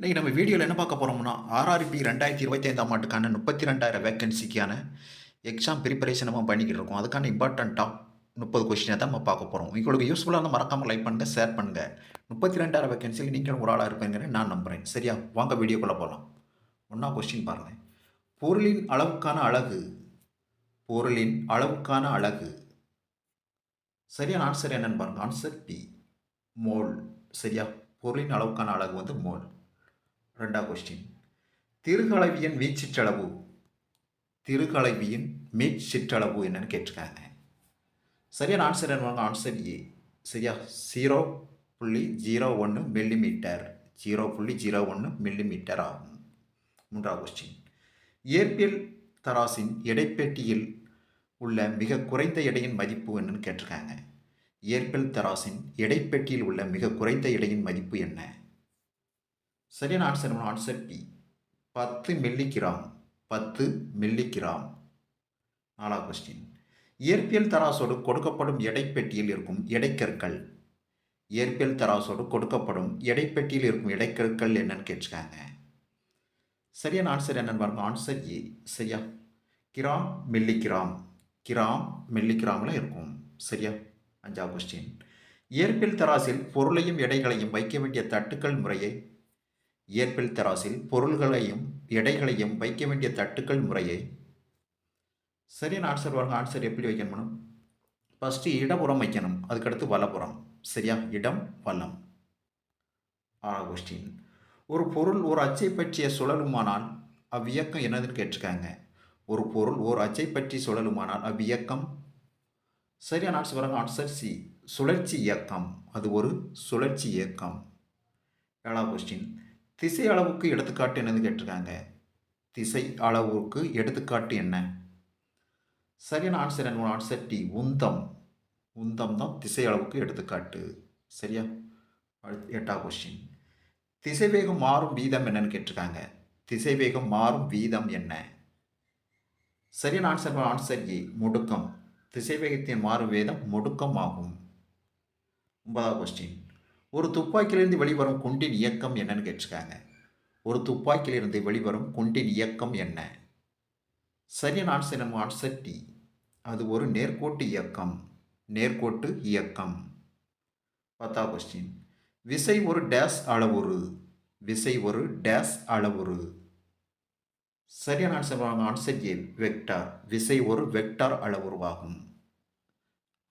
இன்றைக்கி நம்ம வீடியோவில் என்ன பார்க்க போகிறோம்னா ஆர்ஆர்பி ரெண்டாயிரத்தி இருபத்தைந்தாம் ஆண்டுக்கான முப்பத்தி ரெண்டாயிரம் வேக்கன்சிக்கான எக்ஸாம் ப்ரிப்பரேஷன் நம்ம பண்ணிக்கிட்டு இருக்கோம். அதுக்கான இம்பார்ட்டண்ட்டாக முப்பது கொஸ்டினை தான் நம்ம பார்க்க போகிறோம் உங்களுக்கு யூஸ்ஃபுல்லாக இருந்தால் மறக்காமல் லைக் பண்ணுங்கள் ஷேர் பண்ணுங்கள் முப்பத்தி ரெண்டாயிரம் வேக்கன்சியில் நீங்களும் ஒரு ஆளாக இருப்பீங்கன்னு நான் நம்புகிறேன் சரியா? வாங்க வீடியோக்குள்ளே போகலாம் ஒன்றா கொஸ்டின் பாருங்கள் பொருளின் அளவுக்கான அழகு. பொருளின் அளவுக்கான அழகு. சரியான ஆன்சர் என்னென்னு பாருங்கள் ஆன்சர் பி மோல் சரியா? பொருளின் அளவுக்கான அழகு வந்து மோல் ரெண்டாம் கொஸ்டின் திருகலவியின் மீச்சிற்றளவு. திருகலவியின் மீச்சிற்றளவு என்னன்னு கேட்டிருக்காங்க. சரியான ஆன்சர் என்ன? ஆன்சர் ஏ சரியா? ஜீரோ புள்ளி ஜீரோ ஒன்று மில்லிமீட்டர் ஜீரோ புள்ளி ஜீரோ ஒன்று மில்லிமீட்டர் ஆகும். மூன்றாவது கொஸ்டின் இயற்பியல் தராசின் எடைப்பேட்டியில் உள்ள மிக குறைந்த எடையின் மதிப்பு என்னன்னு கேட்டிருக்காங்க. இயற்பியல் தராசின் எடைப்பெட்டியில் உள்ள மிக குறைந்த எடையின் மதிப்பு என்ன? சரியான ஆன்சர் ஆன்சர் பி பத்து மில்லிகிராம் பத்து மில்லிகிராம் நாலாவது கொஸ்டின் இயற்பியல் தராசோடு கொடுக்கப்படும் எடைப்பெட்டியில் இருக்கும் எடைக்கற்கள். இயற்பியல் தராசோடு கொடுக்கப்படும் எடைப்பெட்டியில் இருக்கும் எடைக்கற்கள் என்னன்னு கேட்டிருக்காங்க சரியான ஆன்சர் என்னன்னு பாருங்க. ஆன்சர் ஏ சரியா? கிராம் மில்லிகிராம் கிராம் மில்லிகிராமில் இருக்கும். சரியா? அஞ்சாவது கொஸ்டின் இயற்பியல் தராசில் பொருளையும் எடைகளையும் வைக்க வேண்டிய தட்டுக்கள் முறையை இயற்பில் தராசில் பொருள்களையும் எடைகளையும் வைக்க வேண்டிய தட்டுக்கள் முறையை. சரியான ஆன்சர் பாருங்க ஆன்சர் எப்படி வைக்கணும் ஃபஸ்ட்டு இடபுறம் வைக்கணும் அதுக்கடுத்து வலப்புறம். சரியா? இடம் வலம். ஆ கொஸ்டின் ஒரு பொருள் ஒரு அச்சை பற்றிய சுழலுமானால் அவ்வியக்கம் என்னதுன்னு கேட்டிருக்காங்க. ஒரு பொருள் ஒரு அச்சை பற்றி சுழலுமானால் அவ்வியக்கம். சரியான ஆன்சர் பாருங்க ஆன்சர் சி சுழற்சி இயக்கம். அது ஒரு சுழற்சி இயக்கம். ஏழாவது கொஸ்டின் திசை அளவுக்கு எடுத்துக்காட்டு என்னது கேட்டிருக்காங்க. திசை அளவுக்கு எடுத்துக்காட்டு என்ன? சரியான ஆன்சர் என்ன? ஆன்சர் டி உந்தம். உந்தம் தான் திசை அளவுக்கு எடுத்துக்காட்டு. சரியா? அடுத்து எட்டாவது கொஸ்டின் திசைவேகம் மாறும் வீதம் என்னன்னு கேட்டிருக்காங்க. திசைவேகம் மாறும் வீதம் என்ன? சரியான ஆன்சர் ஆன்சர் ஏ முடுக்கம். திசைவேகத்தின் மாறும் வேதம் முடுக்கம் ஆகும் ஒன்பதாவது கொஸ்டின் ஒரு துப்பாக்கியிலிருந்து வெளிவரும் குண்டின் இயக்கம் என்னன்னு கேட்டிருக்காங்க ஒரு துப்பாக்கியிலிருந்து வெளிவரும் குண்டின் இயக்கம் என்ன? சரியான ஆன்சர் நம்ம ஆன்சர் டி. அது ஒரு நேர்கோட்டு இயக்கம். நேர்கோட்டு இயக்கம். பத்தா கொஸ்டின் விசை ஒரு டேஸ் அளவுரு. விசை ஒரு டேஸ் அளவுரு. சரியான ஆன்சர் ஆன்சர் ஏ வெக்டார் விசை ஒரு வெக்டார் அளவுருவாகும்.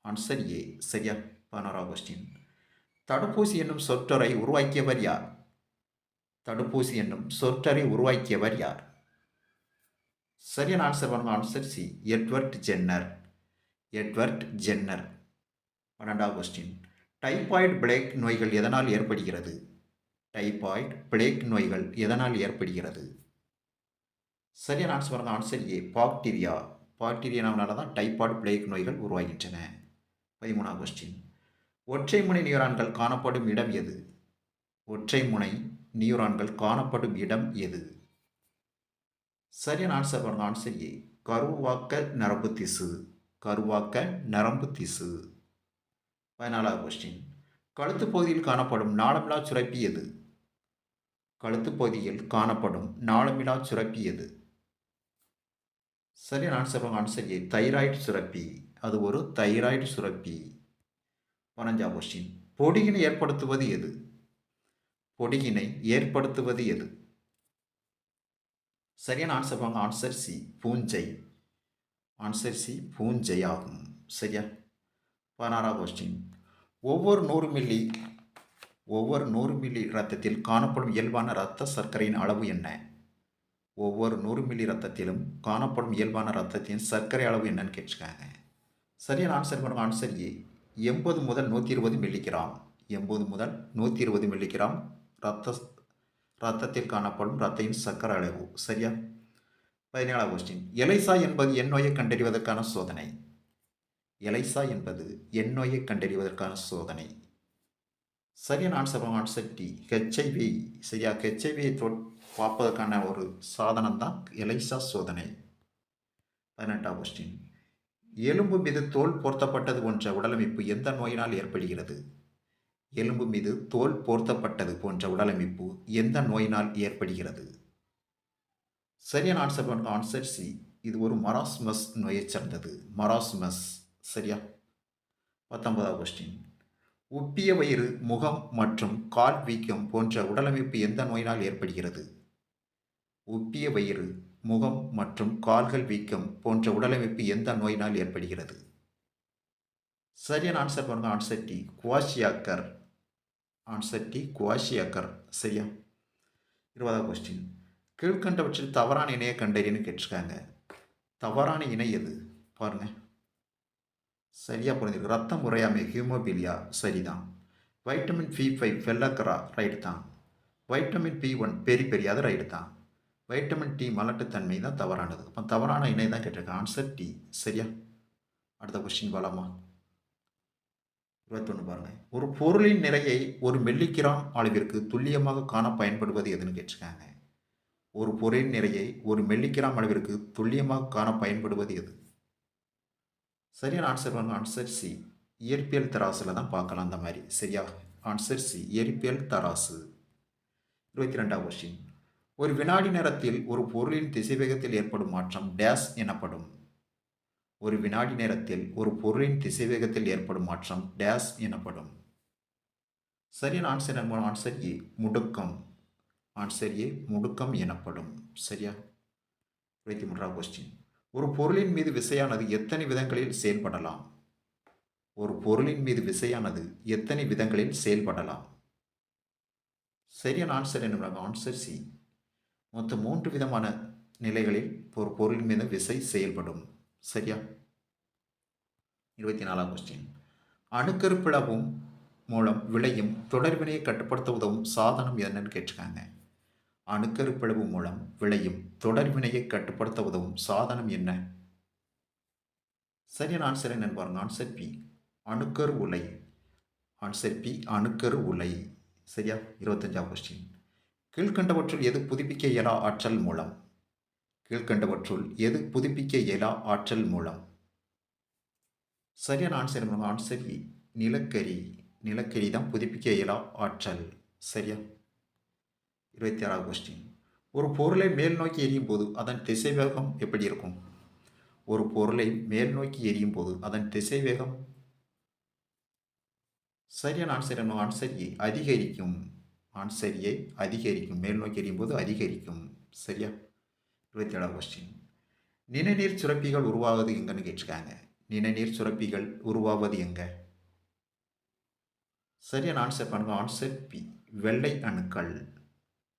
ஆன்சர் ஏ சரியா? பதினோராவது கொஸ்டின் தடுப்பூசி என்னும் சொற்றொடரை உருவாக்கியவர் யார்? தடுப்பூசி என்னும் சொற்றரை உருவாக்கியவர் யார்? சரியான ஆன்சர் பாருங்க answer C Edward Jenner. Edward Jenner. பன்னெண்டாவது கொஸ்டின் டைபாய்டு பிளேக் நோய்கள் எதனால் ஏற்படுகிறது? டைபாய்டு பிளேக் நோய்கள் எதனால் ஏற்படுகிறது? சரியான ஆன்சர் பாருங்க ஆன்சர் ஏ பாக்டீரியா. பாக்டீரியானால தான் டைபாய்டு பிளேக் நோய்கள் உருவாகின்றன. பதிமூணாவது கொஸ்டின் ஒற்றை முனை நியூரான்கள் காணப்படும் இடம் எது? ஒற்றை முனை நியூரான்கள் காணப்படும் இடம் எது? சரியான ஆன்சர் பாருங்க ஆன்சர் ஏ கருவாக்க நரம்பு திசு. கருவாக்க நரம்பு திசு. பதினாலாவது கொஸ்டின் கழுத்து பகுதியில் காணப்படும் நாளமிலா சுரப்பி எது? கழுத்து பகுதியில் காணப்படும் நாளமிலா சுரப்பி எது? சரியான ஆன்சர் ஆன்சர் ஏ தைராய்டு சுரப்பி. அது ஒரு தைராய்டு சுரப்பி. பதினஞ்சாம் கொஸ்டின் பொடியினை ஏற்படுத்துவது எது? பொடியினை ஏற்படுத்துவது எது? சரியான ஆன்சர் பாருங்க. ஆன்சர் சி பூஞ்சை. ஆன்சர் சி பூஞ்சை ஆகும் சரியா? பதினாறாம் கொஸ்டின் ஒவ்வொரு நூறு மில்லி ஒவ்வொரு நூறு மில்லி ரத்தத்தில் காணப்படும் இயல்பான இரத்த சர்க்கரையின் அளவு என்ன? ஒவ்வொரு நூறு மில்லி ரத்தத்திலும் காணப்படும் இயல்பான ரத்தத்தின் சர்க்கரை அளவு என்னன்னு கேட்டிருக்காங்க சரியான ஆன்சர் பண்ணுங்க ஆன்சர் ஏ எண்பது முதல் நூற்றி இருபது மில்லிகிராம். எண்பது முதல் நூற்றி இருபது மில்லிகிராம் ரத்த ரத்தத்தில் காணப்படும் ரத்தையின் சக்கர அளவு. சரியா? பதினேழாம் கொஸ்டின் எலைசா என்பது என் நோயை கண்டறிவதற்கான சோதனை. எலைசா என்பது எண்ணோயை நோயை கண்டறிவதற்கான சோதனை. சரியான ஆன்சர் ஆன்சர் டி ஹெச்ஐவி சரியா? ஹெச்ஐவியை தொ பார்ப்பதற்கான ஒரு சாதனம் தான் எலைசா சோதனை. பதினெட்டாம் கொஸ்டின் எலும்பு மீது தோல் போர்த்தப்பட்டது போன்ற உடலமைப்பு எந்த நோயினால் ஏற்படுகிறது? எலும்பு மீது தோல் போர்த்தப்பட்டது போன்ற உடலமைப்பு எந்த நோயினால் ஏற்படுகிறது? சரியான ஆன்சர் ஆன்சர் சி இது ஒரு மராஸ்மஸ் நோயைச் சார்ந்தது. மராஸ்மஸ் சரியா? பத்தொன்பதாவது கொஸ்டின் உப்பிய வயிறு முகம் மற்றும் கால் வீக்கம் போன்ற உடலமைப்பு எந்த நோயினால் ஏற்படுகிறது? உப்பிய வயிறு முகம் மற்றும் கால்கள் வீக்கம் போன்ற உடலமைப்பு எந்த நோயினால் ஏற்படுகிறது? சரியான ஆன்சர் பாருங்க answer D kwashiorkor. Answer D kwashiorkor. சரியா? இருபதாவது கொஸ்டின் கீழ்கண்டவற்றில் தவறான இணையை கண்டறின்னு கேட்டிருக்காங்க. தவறான இணை எது? பாருங்க. சரியா புரிஞ்சிருக்கு. ரத்தம் உறையாமை ஹியூமோபிலியா சரிதான். வைட்டமின் பி ஃபைவ் வெள்ளக்கரா ரைடு தான். வைட்டமின் பி ஒன் பெரி பெரியாத ரைடு தான். வைட்டமின் டி மலட்டுத்தன்மை தான் தவறானது. அப்போ தவறான இணை தான் கேட்டிருக்கேன். ஆன்சர் டி சரியா? அடுத்த கொஸ்டின் பலமா இருபத்தொன்று பாருங்கள் ஒரு பொருளின் நிறையை ஒரு மில்லிகிராம் அளவிற்கு துல்லியமாக காண பயன்படுவது எதுன்னு கேட்டிருக்காங்க. ஒரு பொருளின் நிறையை ஒரு மில்லிகிராம் அளவிற்கு துல்லியமாக காண பயன்படுவது எது? சரியான ஆன்சர் பாருங்க. ஆன்சர் சி இயற்பியல் தராசில் தான் பார்க்கலாம் அந்த மாதிரி. சரியா? ஆன்சர் சி இயற்பியல் தராசு. இருபத்தி ரெண்டாவது கொஸ்டின் ஒரு வினாடி நேரத்தில் ஒரு பொருளின் திசைவேகத்தில் ஏற்படும் மாற்றம் டேஸ் எனப்படும். ஒரு வினாடி நேரத்தில் ஒரு பொருளின் திசைவேகத்தில் ஏற்படும் மாற்றம் டேஸ் எனப்படும். சரியான ஆன்சர் என்பது ஆன்சர் ஏ முடுக்கம். ஆன்சர் ஏ முடுக்கம் எனப்படும். சரியா? இருபத்தி மூன்றாவது கொஸ்டின் ஒரு பொருளின் மீது விசையானது எத்தனை விதங்களில் செயல்படலாம்? ஒரு பொருளின் மீது விசையானது எத்தனை விதங்களில் செயல்படலாம்? சரியான ஆன்சர் என்ன? ஆன்சர் சி மொத்தம் மூன்று விதமான நிலைகளில் ஒரு பொருளின் மீது விசை செயல்படும். சரியா? இருபத்தி நாலாம் கொஸ்டின் அணுக்கருப்பிளவும் மூலம் விளையும் தொடர்வினையை கட்டுப்படுத்த உதவும் சாதனம் என்னன்னு கேட்டிருக்காங்க. அணுக்கருப்பிளவு மூலம் விளையும் தொடர்வினையை கட்டுப்படுத்த உதவும் சாதனம் என்ன? சரியான ஆன்சர் என்னன்னு பாருங்க. ஆன்சர் பி அணுக்கரு உலை. ஆன்சர் பி அணுக்கரு உலை. சரியா? இருபத்தஞ்சாம் கொஸ்டின் கீழ்கண்டவற்றுள் எது புதுப்பிக்க இயலா ஆற்றல் மூலம்? கீழ்கண்டவற்றுள் எது புதுப்பிக்க இயலா ஆற்றல் மூலம்? சரியான ஆன்சர் என்ன ஆன்சர் நிலக்கரி நிலக்கரி தான் புதுப்பிக்க இயலா ஆற்றல். சரியா? இருபத்தி ஆறாவது கொஸ்டின் ஒரு பொருளை மேல் நோக்கி எரியும் போது அதன் திசைவேகம் எப்படி இருக்கும்? ஒரு பொருளை மேல் நோக்கி எரியும் போது அதன் திசைவேகம்? சரியான ஆன்சர் என்ன ஆன்சர் அதிகரிக்கும். ஆன்சர் ஏ அதிகரிக்கும் மேல் நோக்கி எரியும் போது அதிகரிக்கும். சரியா? இருபத்தி ஏழாவது கொஸ்டின் நிணநீர் சுரப்பிகள் உருவாவது எங்கன்னு கேட்டிருக்காங்க. நிணநீர் சுரப்பிகள் உருவாவது எங்க? சரியான ஆன்சர் பண்ணுங்க. ஆன்சர் பி வெள்ளை அணுக்கள்.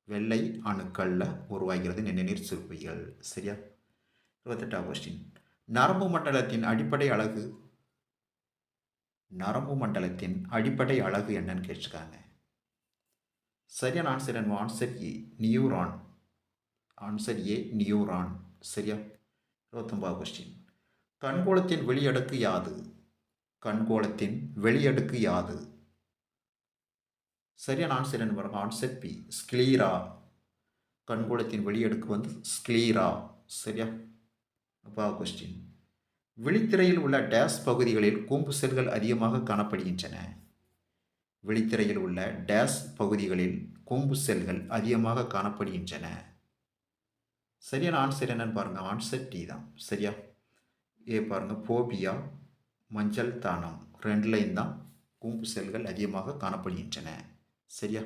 வெள்ளை அணுக்களில் உருவாகிறது நிணநீர் சுரப்பிகள். சரியா? இருபத்தெட்டாவது கொஸ்டின் நரம்பு மண்டலத்தின் அடிப்படை அழகு. நரம்பு மண்டலத்தின் அடிப்படை அழகு என்னன்னு கேட்டிருக்காங்க. சரியான ஆன்சர் என்ன? Answer A neuron answer A neuron சரியா? இருபத்தொம்பது கொஸ்டின் கண்கோளத்தின் வெளியடுக்கு யாது? கண்கோளத்தின் வெளியடுக்கு யாது? சரியான ஆன்சர் என்ன பாருங்க? ஆன்சர் பி ஸ்கிளீரா கண்கோளத்தின் வெளியடுக்கு வந்து ஸ்கிளீரா சரியா? அப்பா கொஸ்டின் விழித்திரையில் உள்ள டேஸ் பகுதிகளில் கூம்பு செல்கள் அதிகமாக காணப்படுகின்றன. விழித்திரையில் உள்ள டேஸ் பகுதிகளில் கொம்பு செல்கள் அதிகமாக காணப்படுகின்றன. சரியான ஆன்சர் என்னன்னு பாருங்கள் ஆன்சர் டி தான். சரியா? ஏ பாருங்கள் போபியா மஞ்சள் தானம். ரெண்டு லைன் தான் கூம்பு செல்கள் அதிகமாக காணப்படுகின்றன. சரியா?